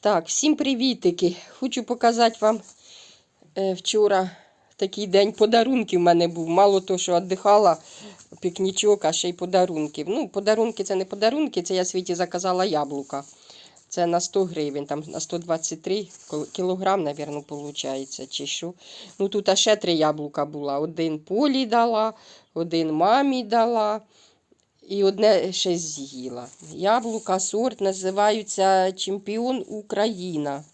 Так, всім привітики. Хочу показати вам е, вчора такий день подарунків в мене був. Мало того, що віддихала пікнічок, а ще й подарунків. Ну, подарунки це не подарунки, це я світі заказала яблука. Це на 100 гривень, там на 123 кілограм, мабуть, виходить, чи що. Ну, тут ще три яблука було. Один полі дала, один мамі дала. І одне ще з'їла. Яблука сорт називаються Чемпіон Україна.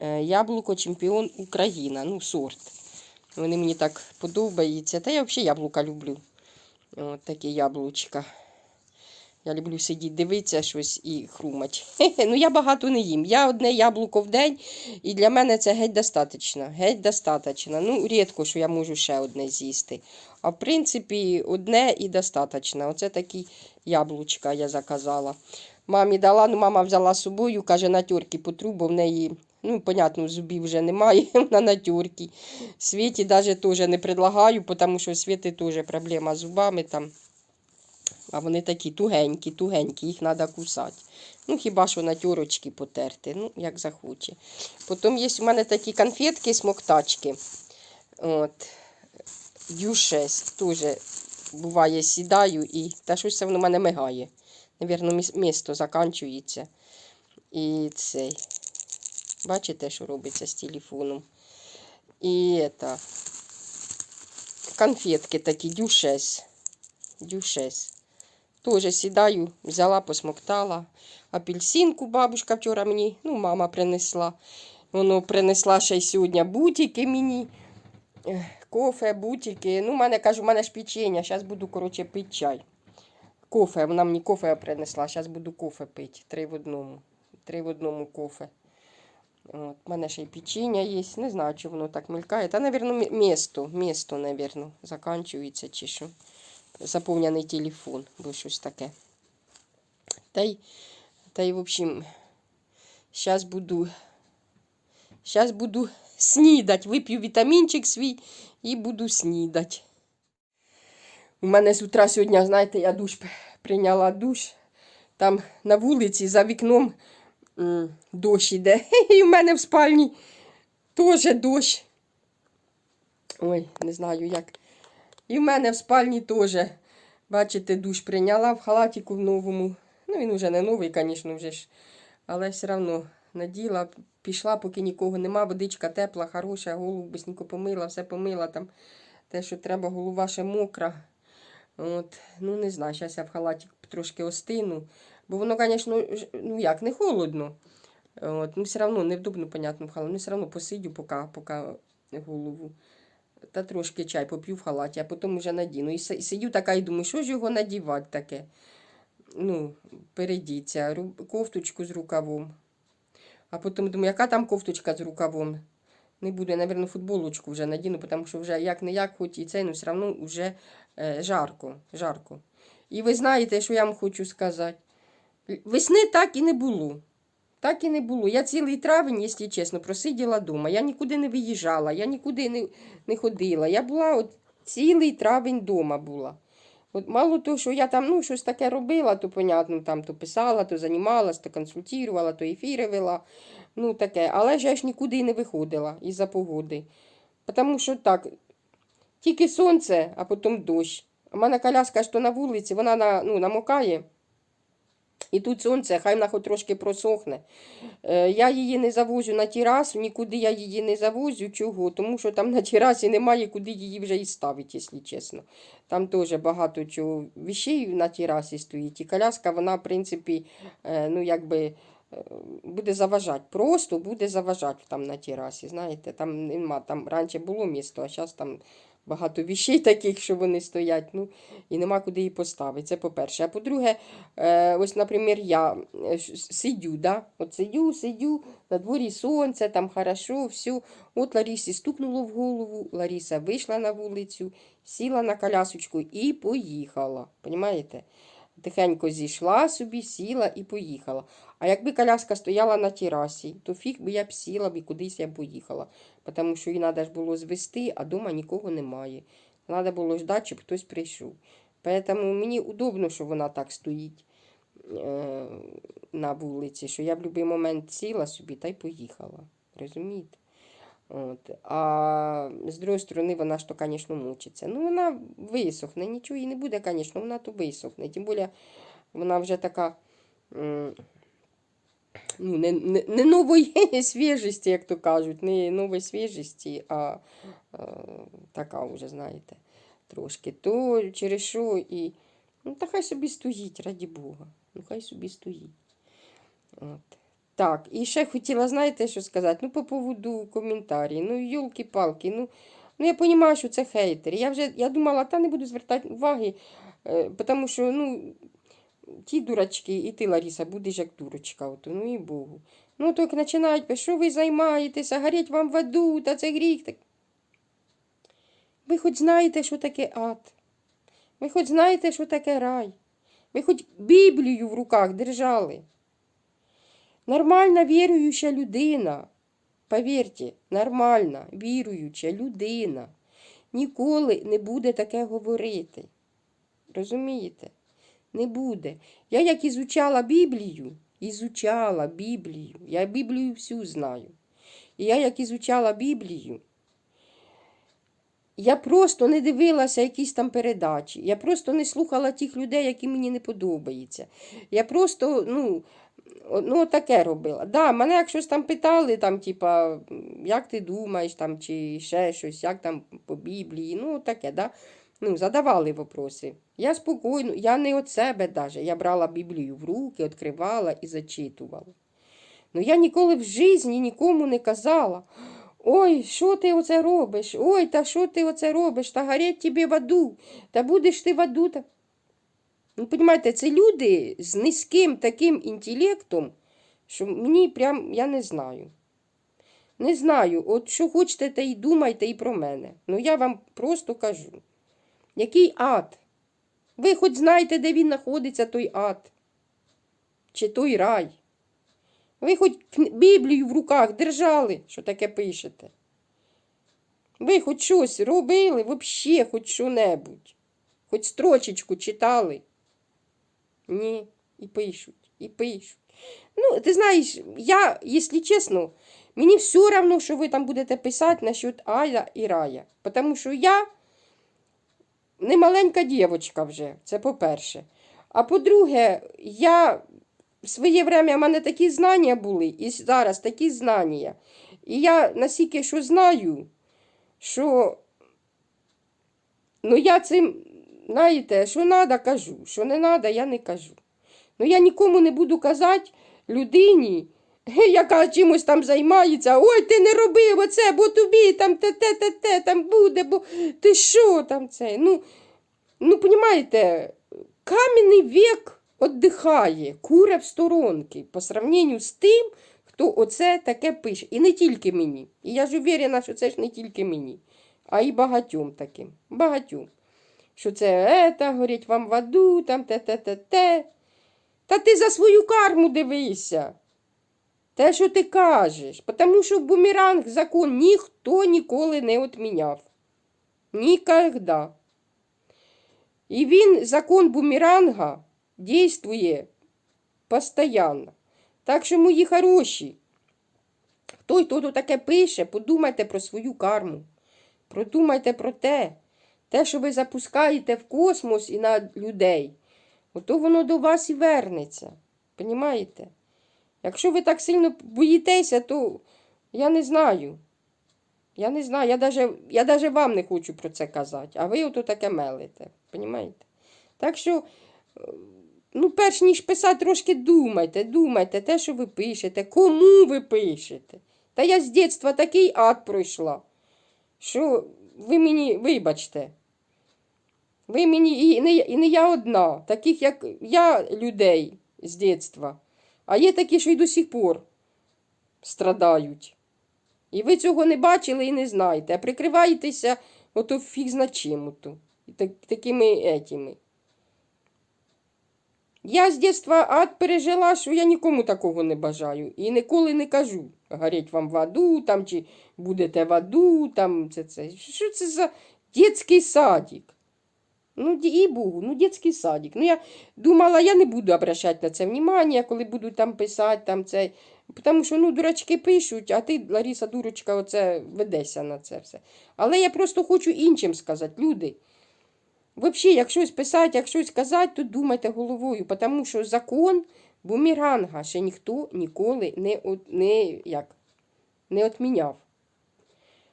Е, Яблуко Чемпіон Україна. Ну, сорт. Вони мені так подобаються. Та я взагалі яблука люблю. От такі яблучка. Я люблю сидіти, дивитися щось і хрумати. Ну, я багато не їм. Я одне яблуко в день, і для мене це геть достатньо. Геть достатньо. Ну, рідко, що я можу ще одне з'їсти. А в принципі, одне і достатньо. Оце такі яблучка я заказала. Мамі дала, ну мама взяла з собою, каже, на тюрки потру, бо в неї, ну, понятно, зубів вже немає, вона на тюрки. Світі навіть теж не предлагаю, тому що в Світи теж проблема з зубами там. А вони такі тугенькі, тугенькі, їх треба кусати. Ну, хіба що на тюрочки потерти, ну, як захоче. Потім є у мене такі конфетки, смоктачки. От. Ю6 теж буває, сідаю і та щось це воно в мене мигає. Навірно, місто заканчується. І цей. Бачите, що робиться з телефоном. І это, конфетки такі, дюшес. Дюшес. Теж сідаю, взяла, посмоктала. Апельсинку бабушка вчора мені, ну, мама принесла. Воно принесла ще й сьогодні бутики мені. Кофе, бутики. Ну, мене кажу, в мене ж печення. Зараз буду, коротше, пити чай. Кофе, вона мені кофе принесла. Зараз буду кофе пити. Три в одному. Три в одному кофе. От, у мене ще й печення є. Не знаю, чи воно так мелькає. Та, мабуть, місто. Місто, мабуть, заканчується чи що. Заповнений телефон, бо щось таке. Та й, та й в общем, зараз буду, зараз буду снідати. Вип'ю вітамінчик свій і буду снідати. У мене з утра сьогодні, знаєте, я душ прийняла душ. Там на вулиці за вікном дощ іде. І в мене в спальні теж дощ. Ой, не знаю як. І в мене в спальні теж, бачите, душ прийняла в халатіку в новому. Ну, він вже не новий, звісно, вже ж. Але все одно наділа, пішла, поки нікого нема, водичка тепла, хороша, голову бисенько помила, все помила там. Те, що треба, голова ще мокра. От, ну, не знаю, зараз я в халаті трошки остину. Бо воно, звісно, ну як, не холодно. От, ну, все одно невдобно, понятно, в халаті. Ну, все одно посидю, поки, поки голову. Та трошки чай поп'ю в халаті, а потім вже надіну. І си- сидю така і думаю, що ж його надівати таке? Ну, передіться, кофточку з рукавом. А потім думаю, яка там кофточка з рукавом? Не буду, я, мабуть, футболочку вже надіну, тому що вже як не як, хоч і це, ну все одно вже е, жарко, жарко. І ви знаєте, що я вам хочу сказати. Весни так і не було. Так і не було. Я цілий травень, якщо чесно, просиділа вдома. Я нікуди не виїжджала, я нікуди не, не ходила. Я була от цілий травень вдома була. От мало того, що я там ну, щось таке робила, то понятно, там то писала, то займалась, то консультувала, то ефіри вела. Ну таке. Але ж я ж нікуди не виходила із-за погоди. Тому що так, тільки сонце, а потім дощ. У мене коляска що на вулиці, вона на, ну, намокає. І тут сонце, хай вона хоч трошки просохне. Е, я її не завозю на терасу, нікуди я її не завозю. Чого? Тому що там на терасі немає куди її вже і ставити, якщо чесно. Там теж багато чого вещей на терасі стоїть. І коляска, вона, в принципі, е, ну, якби. е, Буде заважати, просто буде заважати там на терасі. Знаєте, там нема, там раніше було місто, а зараз там багато вещей таких, що вони стоять, ну, і нема куди її поставити. Це по-перше. А по-друге, е, ось, наприклад, я е, сидю, да? от сидю, сидю, на дворі сонце, там хорошо, все. От Ларісі стукнуло в голову, Ларіса вийшла на вулицю, сіла на колясочку і поїхала. Понімаєте? Тихенько зійшла собі, сіла і поїхала. А якби коляска стояла на терасі, то фіг би я б сіла б і кудись я поїхала. Тому що її треба було звести, а вдома нікого немає. Треба було ждати, щоб хтось прийшов. Тому мені удобно, що вона так стоїть. е, на вулиці, що я в будь-який момент сіла собі та й поїхала. Розумієте? От. А з другої сторони, вона ж то, звісно, мучиться. Ну, вона висохне, нічого їй не буде, звісно, вона то висохне. Тим більше вона вже така. Ну, не, не, не нової свіжості, як то кажуть, не нової свіжості, а е, така вже, знаєте, трошки. То через що і. Ну, та хай собі стоїть, раді Бога. Ну, хай собі стоїть. От. Так, і ще хотіла, знаєте, що сказати? Ну, по поводу коментарів. Ну, йолки-палки, ну, ну я розумію, що це хейтери. Я вже я думала, та не буду звертати уваги, е, тому що, ну, ті дурачки, і ти, Ларіса, будеш як дурочка, ото, ну і Богу. Ну, так починають, що ви займаєтеся, горіть вам в аду, та це гріх. Так... Ви хоч знаєте, що таке ад. Ви хоч знаєте, що таке рай. Ви хоч Біблію в руках держали. Нормальна віруюча людина. Повірте, нормальна, віруюча людина ніколи не буде таке говорити. Розумієте? Не буде. Я як ізучала Біблію, ізучала Біблію, я Біблію всю знаю. І я як ізучала Біблію, я просто не дивилася якісь там передачі. Я просто не слухала тих людей, які мені не подобаються. Я просто, ну, ну таке робила. Да, мене як щось там питали, там, типа, як ти думаєш, там, чи ще щось, як там по Біблії, ну таке, да. Ну, задавали вопроси. Я спокійно, я не від себе даже. Я брала Біблію в руки, відкривала і зачитувала. Ну я ніколи в житті нікому не казала. Ой, що ти оце робиш? Ой, та що ти оце робиш? Та горять тобі в аду, та будеш ти в аду. Та... Ну, розумієте, це люди з низьким таким інтелектом, що мені прям, я не знаю. Не знаю, от що хочете, те й думайте і про мене. Ну я вам просто кажу. Який ад? Ви хоч знаєте, де він знаходиться, той ад? Чи той рай? Ви хоч Біблію в руках держали, що таке пишете? Ви хоч щось робили, взагалі, хоч що-небудь? Хоч строчечку читали? Ні, і пишуть, і пишуть. Ну, ти знаєш, я, якщо чесно, мені все одно, що ви там будете писати насчет Ая і Рая. Тому що я не маленька дівчинка вже, це по-перше. А по-друге, я в своє время в мене такі знання були, і зараз такі знання. І я настільки що знаю, що ну я цим, знаєте, що треба, кажу, що не треба, я не кажу. Ну я нікому не буду казати людині, яка чимось там займається, ой, ти не роби оце, бо тобі там те-те-те-те там буде, бо ти що там це? Ну, ну понімаєте, кам'яний вік віддихає, куре в сторонки по сравненню з тим, хто оце таке пише. І не тільки мені. І я ж уверена, що це ж не тільки мені, а й багатьом таким. Багатьом. Що це ета, горять вам в аду, там те-те-те-те. Та ти за свою карму дивися. Те, що ти кажеш. Тому що бумеранг закон ніхто ніколи не відміняв. Нікогда. І він, закон бумеранга, дійствує постійно. Так що, мої хороші, хто хто тут таке пише, подумайте про свою карму. Продумайте про те, те, що ви запускаєте в космос і на людей, ото воно до вас і вернеться. Понімаєте? Якщо ви так сильно боїтеся, то я не знаю. Я не знаю, я даже, я даже вам не хочу про це казати, а ви ото таке мелите. Понімаєте? Так що, е, ну, перш ніж писати, трошки думайте, думайте те, що ви пишете, кому ви пишете. Та я з дитинства такий ад пройшла, що ви мені, вибачте, ви мені і не, і не я одна, таких як я людей з дитинства. А є такі, що й до сих пор страдають. І ви цього не бачили і не знаєте, а прикриваєтеся ото фіг зна чим ото, так, такими етіми. Я з дитинства ад пережила, що я нікому такого не бажаю. І ніколи не кажу. Горіть вам в аду, там, чи будете в аду, там це, це. Що це за дитячий садик? Ну, і Богу, ну, дитячий садик. Ну, я думала, я не буду обращати на це внимання, коли буду там писати, там це. Тому що, ну, дурачки пишуть, а ти, Ларіса, дурочка, оце ведешся на це все. Але я просто хочу іншим сказати, люди. Взагалі, як щось писати, як щось казати, то думайте головою, тому що закон бумеранга ще ніхто ніколи не, не, як, не отміняв.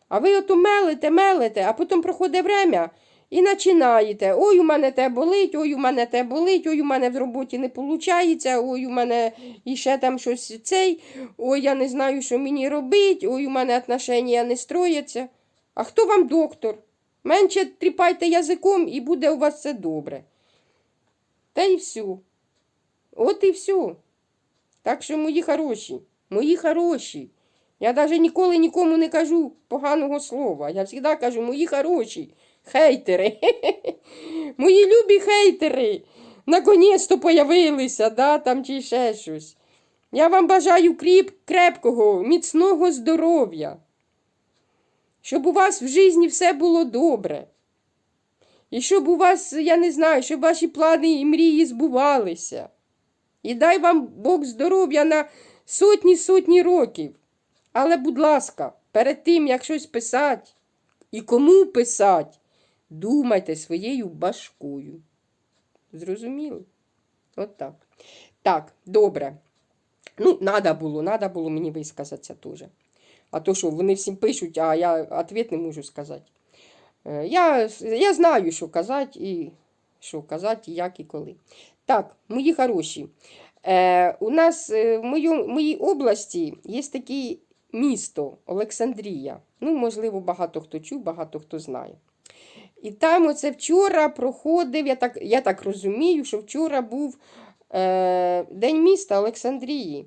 А ви ото мелите, мелите, а потім проходить время і починаєте. Ой, у мене те болить, ой, у мене те болить, ой, у мене в роботі не виходить, ой, у мене іще там щось цей, ой, я не знаю, що мені робити, ой, у мене отношення не строяться. А хто вам доктор? Менше тріпайте язиком і буде у вас все добре. Та і все. От і все. Так що, мої хороші, мої хороші. Я навіть ніколи нікому не кажу поганого слова. Я завжди кажу, мої хороші, хейтери. мої любі хейтери. Наконець-то появилися, да, там чи ще щось. Я вам бажаю кріп, крепкого, міцного здоров'я. Щоб у вас в житті все було добре. І щоб у вас, я не знаю, щоб ваші плани і мрії збувалися. І дай вам Бог здоров'я на сотні сотні років. Але, будь ласка, перед тим, як щось писати і кому писати, думайте своєю башкою. Зрозуміли? От так. Так, добре. Ну, треба було, треба було мені висказатися теж. А то що, вони всім пишуть, а я відповідь не можу сказати. Е, Я, я знаю, що казати, і що казати, як і коли. Так, мої хороші. Е, у нас е, в мою, моїй області є таке місто Олександрія. Ну, можливо, багато хто чув, багато хто знає. І там оце вчора проходив, я так, я так розумію, що вчора був е, День міста Олександрії.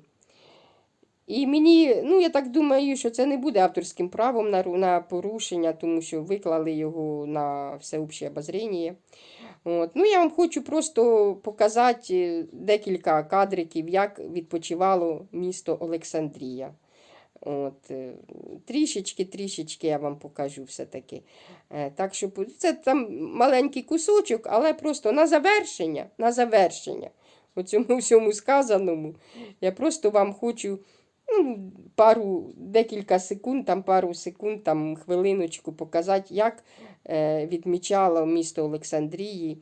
І мені, ну я так думаю, що це не буде авторським правом на, на порушення, тому що виклали його на всеобще обозріння. От. Ну, я вам хочу просто показати декілька кадриків, як відпочивало місто Олександрія. От, е, трішечки, трішечки я вам покажу все-таки. Е, Так що це там маленький кусочок, але просто на завершення, на завершення у цьому всьому сказаному, я просто вам хочу ну, пару, декілька секунд, там пару секунд, там хвилиночку показати, як е, відмічало місто Олександрії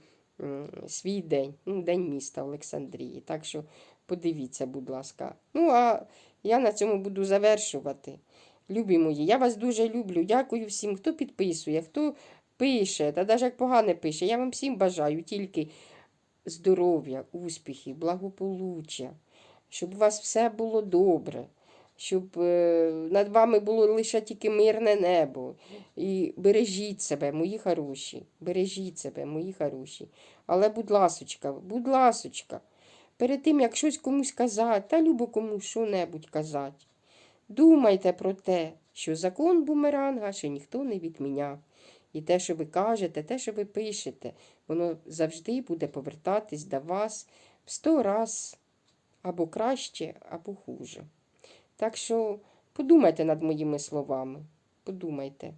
свій день, ну, День міста Олександрії. Так що подивіться, будь ласка. Ну, а я на цьому буду завершувати. Любі мої, я вас дуже люблю. Дякую всім, хто підписує, хто пише, та навіть як погане пише. Я вам всім бажаю тільки здоров'я, успіхів, благополуччя, щоб у вас все було добре, щоб е, над вами було лише тільки мирне небо. І бережіть себе, мої хороші, бережіть себе, мої хороші. Але, будь ласочка, будь ласочка, перед тим, як щось комусь казати, та любо комусь що-небудь казати, думайте про те, що закон бумеранга ще ніхто не відміняв. І те, що ви кажете, те, що ви пишете, воно завжди буде повертатись до вас в сто раз або краще, або хуже. Так що подумайте над моїми словами. Подумайте,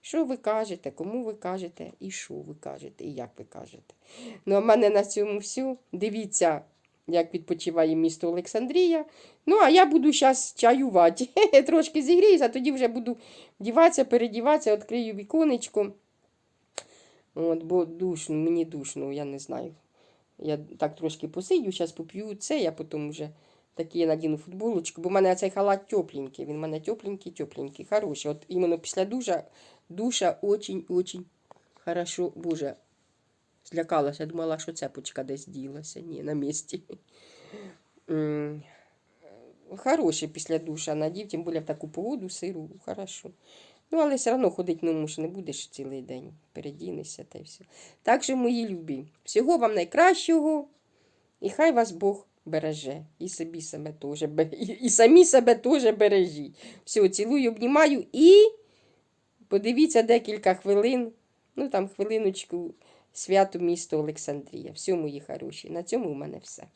що ви кажете, кому ви кажете, і що ви кажете, і як ви кажете. Ну, а в мене на цьому все. Дивіться, як відпочиває місто Олександрія. Ну, а я буду зараз чаювати. Трошки зігріюся, а тоді вже буду вдіватися, передіватися, відкрию віконечко. От, бо душно, мені душно, я не знаю. Я так трошки посидю, зараз поп'ю це, я потім вже такі надіну футболочку, бо в мене цей халат тепленький. Він в мене тепленький, тепленький, хороший. От іменно після душа, душа очень-очень хорошо. Боже, злякалася, думала, що цепочка десь ділася. Ні, на місці. Хороший після душа надів, тим більше в таку погоду, сиру, хорошо. Ну, але все одно ходить ну, муж не будеш цілий день. Передінешся та й все. Так що, мої любі, всього вам найкращого, і хай вас Бог береже. І собі себе теж і самі себе теж бережіть. Все, цілую, обнімаю і подивіться декілька хвилин, ну там хвилиночку свято місто Олександрія. Всьому, мої. На цьому у мене все.